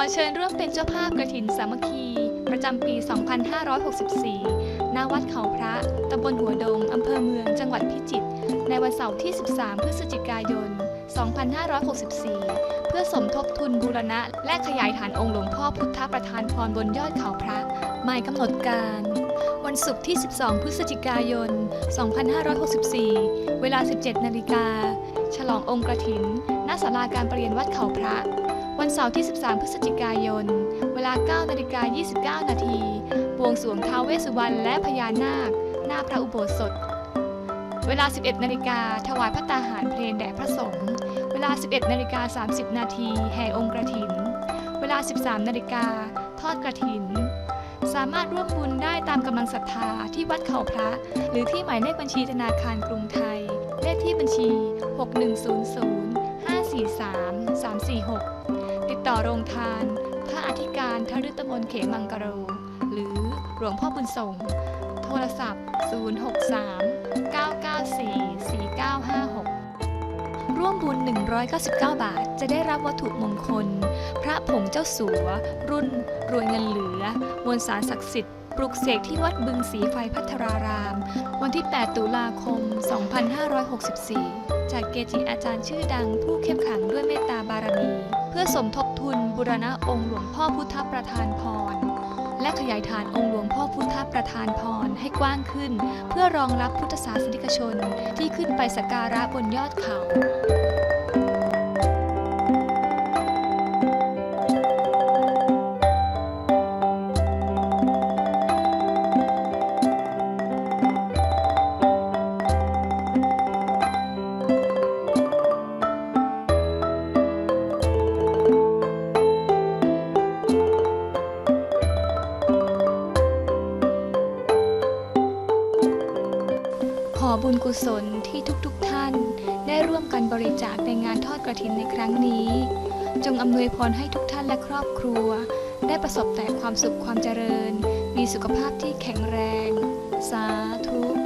อเชิญร่วมเป็นเจ้าภาพกระถินสามัคคี ประจำปี 2564 ณ วัดเขาพระ ตำบลหัวดง อำเภอเมือง จังหวัดพิจิตร ในวันเสาร์ที่ 13 พฤศจิกายน 2564 เพื่อสมทบทุนบูรณะ และขยายฐานองค์หลวงพ่อพุทธประธานพรบนยอดเขาพระ หมายกำหนดการ วันศุกร์ที่ 12 พฤศจิกายน 2564 เวลา 17 นาฬิกา ฉลององค์กระถิน ณ ศาลาการประเรียนวัดเขาพระ วันเสาร์ที่ 13 พฤศจิกายน เวลา9นาฬิกา29 นาทีบวงสรวงท้าวเวสสุวรรณและพญานาค หน้าพระอุโบสถ เวลา 11 นาฬิกาถวายพระตาหารเพลงแด่พระสงฆ์ เวลา 11 นาฬิกา 30 นาทีแห่องค์กระถิน เวลา 13 นาฬิกาทอดกระถิน สามารถร่วมบุญได้ตามกำลังศรัทธาที่วัดเขาพระ หรือที่หมายเลขบัญชีธนาคารกรุงไทย เลขที่บัญชี 6100 543 346 ติดต่อโรงทาน พระอธิการทฤตมนเขมังกะโรหรือหลวงพ่อบุญส่ง โทรศัพท์ 063 994 4956 ร่วมบุญ 199 บาท จะได้รับวัตถุมงคล พระผงเจ้าสัว รุ่น รวยเงินเหลือ มวลสารศักดิ์สิทธิ์ปลุกเสกที่วัดบึงสีไฟพัทราราม วันที่ 8 ตุลาคม 2564 จากเกจิอาจารย์ชื่อดังผู้เข้มขังด้วยเมตตาบารมี เพื่อสมทบทุนบุรณะองค์หลวงพ่อพุทธประธานพร และขยายฐานองค์หลวงพ่อพุทธประธานพรให้กว้างขึ้น เพื่อรองรับพุทธศาสนิกชนที่ขึ้นไปสักการะบนยอดเขา บุญกุศลที่ทุกๆทท่าน ได้ร่วมกันบริจาคในงานทอดกระถินในครั้งนี้ จงอำนวยพรให้ทุกท่านและครอบครัว ได้ประสบแต่ความสุขความเจริญ มีสุขภาพที่แข็งแรง สาธุ